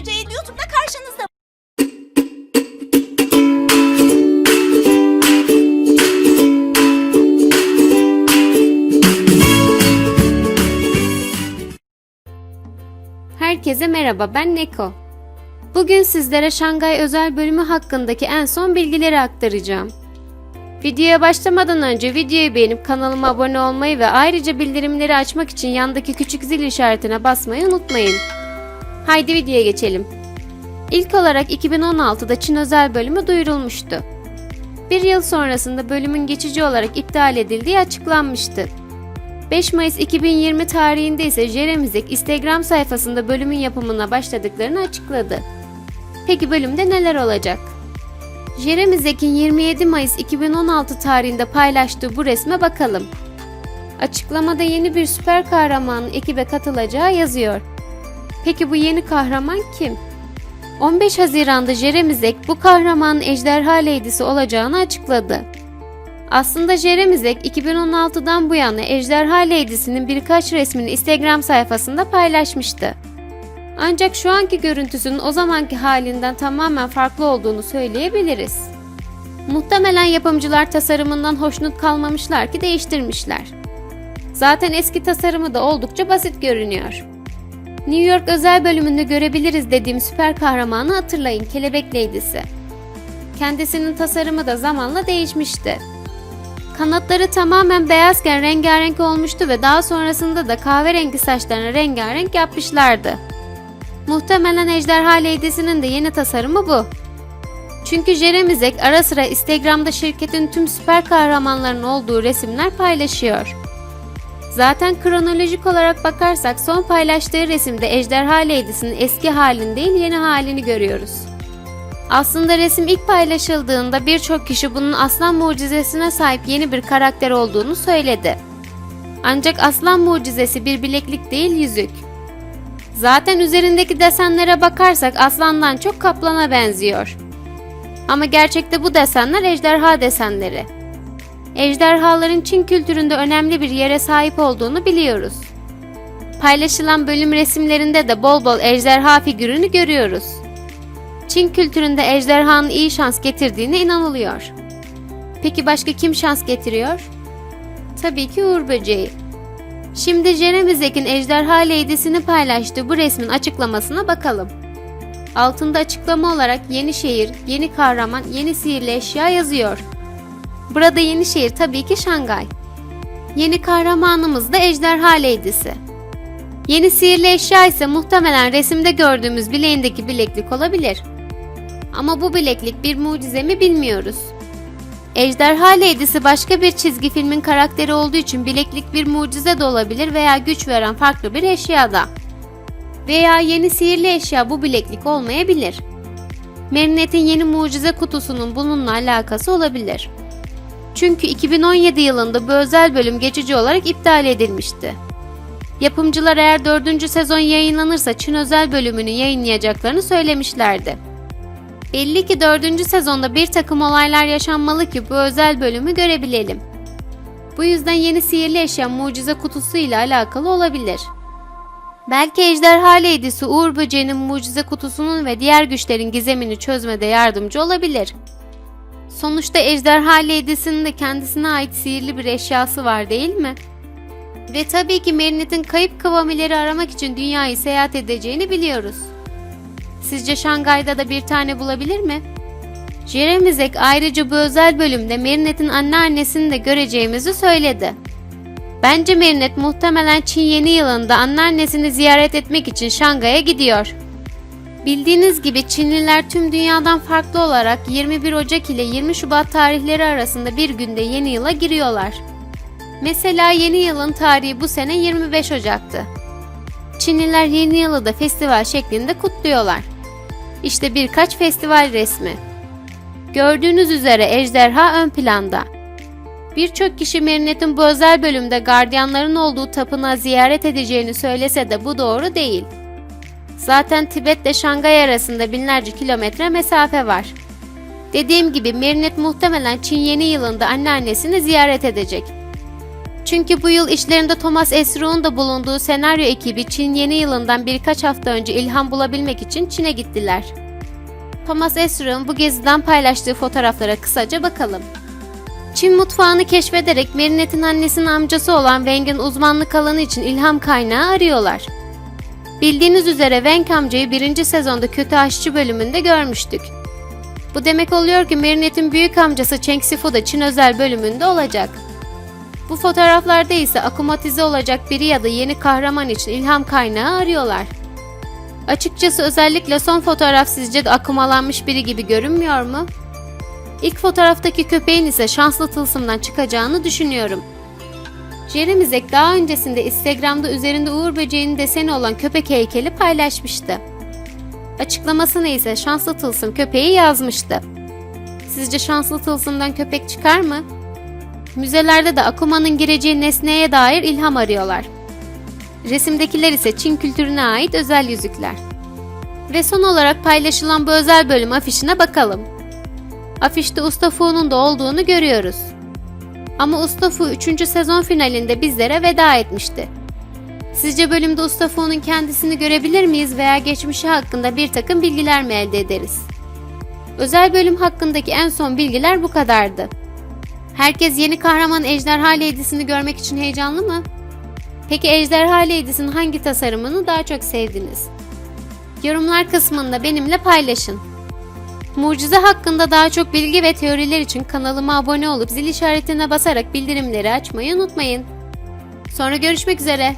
Böceği YouTube'da karşınızda. Herkese merhaba ben Neko. Bugün sizlere Şangay özel bölümü hakkındaki en son bilgileri aktaracağım. Videoya başlamadan önce videoyu beğenip kanalıma abone olmayı ve ayrıca bildirimleri açmak için yandaki küçük zil işaretine basmayı unutmayın. Haydi videoya geçelim. İlk olarak 2016'da Çin özel bölümü duyurulmuştu. Bir yıl sonrasında bölümün geçici olarak iptal edildiği açıklanmıştı. 5 Mayıs 2020 tarihinde ise Jeremy Zek Instagram sayfasında bölümün yapımına başladıklarını açıkladı. Peki bölümde neler olacak? Jeremy Zek'in 27 Mayıs 2016 tarihinde paylaştığı bu resme bakalım. Açıklamada yeni bir süper kahramanın ekibe katılacağı yazıyor. Peki bu yeni kahraman kim? 15 Haziran'da Jeremy Zek bu kahramanın ejderha leydisi olacağını açıkladı. Aslında Jeremy Zek 2016'dan bu yana Ejderha Lady'sinin birkaç resmini Instagram sayfasında paylaşmıştı. Ancak şu anki görüntüsünün o zamanki halinden tamamen farklı olduğunu söyleyebiliriz. Muhtemelen yapımcılar tasarımından hoşnut kalmamışlar ki değiştirmişler. Zaten eski tasarımı da oldukça basit görünüyor. New York özel bölümünde görebiliriz dediğim süper kahramanı hatırlayın Kelebek Lady'si. Kendisinin tasarımı da zamanla değişmişti. Kanatları tamamen beyazken rengarenk olmuştu ve daha sonrasında da kahverengi saçlarını rengarenk yapmışlardı. Muhtemelen Ejderha Lady'sinin de yeni tasarımı bu. Çünkü Jeremy Zek ara sıra Instagram'da şirketin tüm süper kahramanlarının olduğu resimler paylaşıyor. Zaten kronolojik olarak bakarsak son paylaştığı resimde Ejderha Lady'sinin eski halini değil yeni halini görüyoruz. Aslında resim ilk paylaşıldığında birçok kişi bunun aslan mucizesine sahip yeni bir karakter olduğunu söyledi. Ancak aslan mucizesi bir bileklik değil yüzük. Zaten üzerindeki desenlere bakarsak aslandan çok kaplana benziyor. Ama gerçekte bu desenler ejderha desenleri. Ejderhaların Çin kültüründe önemli bir yere sahip olduğunu biliyoruz. Paylaşılan bölüm resimlerinde de bol bol ejderha figürünü görüyoruz. Çin kültüründe ejderhanın iyi şans getirdiğine inanılıyor. Peki başka kim şans getiriyor? Tabii ki Uğur Böceği. Şimdi Jeremy Zek'in ejderha leydisini paylaştığı bu resmin açıklamasına bakalım. Altında açıklama olarak yeni şehir, yeni kahraman, yeni sihirli eşya yazıyor. Burada yeni şehir tabii ki Şangay. Yeni kahramanımız da ejderha leydisi. Yeni sihirli eşya ise muhtemelen resimde gördüğümüz bileğindeki bileklik olabilir. Ama bu bileklik bir mucize mi bilmiyoruz. Ejderha Lady'si başka bir çizgi filmin karakteri olduğu için bileklik bir mucize de olabilir veya güç veren farklı bir eşya da. Veya yeni sihirli eşya bu bileklik olmayabilir. Marinette'in yeni mucize kutusunun bununla alakası olabilir. Çünkü 2017 yılında bu özel bölüm geçici olarak iptal edilmişti. Yapımcılar eğer 4. sezon yayınlanırsa Çin özel bölümünü yayınlayacaklarını söylemişlerdi. Belli ki 4. sezonda bir takım olaylar yaşanmalı ki bu özel bölümü görebilelim. Bu yüzden yeni sihirli eşya mucize kutusu ile alakalı olabilir. Belki Ejderha Lady'si Uğur Böceği'nin mucize kutusunun ve diğer güçlerin gizemini çözmede yardımcı olabilir. Sonuçta Ejderha Lady'sinin de kendisine ait sihirli bir eşyası var değil mi? Ve tabii ki Marinette'in kayıp kavamileri aramak için dünyayı seyahat edeceğini biliyoruz. Sizce Şangay'da da bir tane bulabilir mi? Jeremy Zek ayrıca bu özel bölümde Marinette'in anneannesini de göreceğimizi söyledi. Bence Marinette muhtemelen Çin yeni yılında anneannesini ziyaret etmek için Şangay'a gidiyor. Bildiğiniz gibi Çinliler tüm dünyadan farklı olarak 21 Ocak ile 20 Şubat tarihleri arasında bir günde yeni yıla giriyorlar. Mesela yeni yılın tarihi bu sene 25 Ocak'tı. Çinliler yeni yılı da festival şeklinde kutluyorlar. İşte birkaç festival resmi. Gördüğünüz üzere ejderha ön planda. Birçok kişi Marinette'in bu özel bölümde gardiyanların olduğu tapınağı ziyaret edeceğini söylese de bu doğru değil. Zaten Tibet ile Şangay arasında binlerce kilometre mesafe var. Dediğim gibi Marinette muhtemelen Çin yeni yılında anneannesini ziyaret edecek. Çünkü bu yıl işlerinde Thomas Esru'nun da bulunduğu senaryo ekibi Çin yeni yılından birkaç hafta önce ilham bulabilmek için Çin'e gittiler. Thomas Esru'nun bu geziden paylaştığı fotoğraflara kısaca bakalım. Çin mutfağını keşfederek Marinette'in annesinin amcası olan Wang'in uzmanlık alanı için ilham kaynağı arıyorlar. Bildiğiniz üzere Wang amcayı birinci sezonda kötü aşçı bölümünde görmüştük. Bu demek oluyor ki Marinette'in büyük amcası Cheng Sifu da Çin özel bölümünde olacak. Bu fotoğraflarda ise akumatize olacak biri ya da yeni kahraman için ilham kaynağı arıyorlar. Açıkçası özellikle son fotoğraf sizce de akumalanmış biri gibi görünmüyor mu? İlk fotoğraftaki köpeğin ise şanslı tılsımdan çıkacağını düşünüyorum. Jeremy Zek daha öncesinde Instagram'da üzerinde Uğur Böceği'nin deseni olan köpek heykeli paylaşmıştı. Açıklamasına ise şanslı tılsım köpeği yazmıştı. Sizce şanslı tılsımdan köpek çıkar mı? Müzelerde de Akuma'nın gireceği nesneye dair ilham arıyorlar. Resimdekiler ise Çin kültürüne ait özel yüzükler. Ve son olarak paylaşılan bu özel bölüm afişine bakalım. Afişte Usta Fu'nun da olduğunu görüyoruz. Ama Usta Fu 3. sezon finalinde bizlere veda etmişti. Sizce bölümde Usta Fu'nun kendisini görebilir miyiz veya geçmişi hakkında bir takım bilgiler mi elde ederiz? Özel bölüm hakkındaki en son bilgiler bu kadardı. Herkes yeni kahraman Ejderha Lady'sini görmek için heyecanlı mı? Peki Ejderha Lady'sinin hangi tasarımını daha çok sevdiniz? Yorumlar kısmında benimle paylaşın. Mucize hakkında daha çok bilgi ve teoriler için kanalıma abone olup zil işaretine basarak bildirimleri açmayı unutmayın. Sonra görüşmek üzere.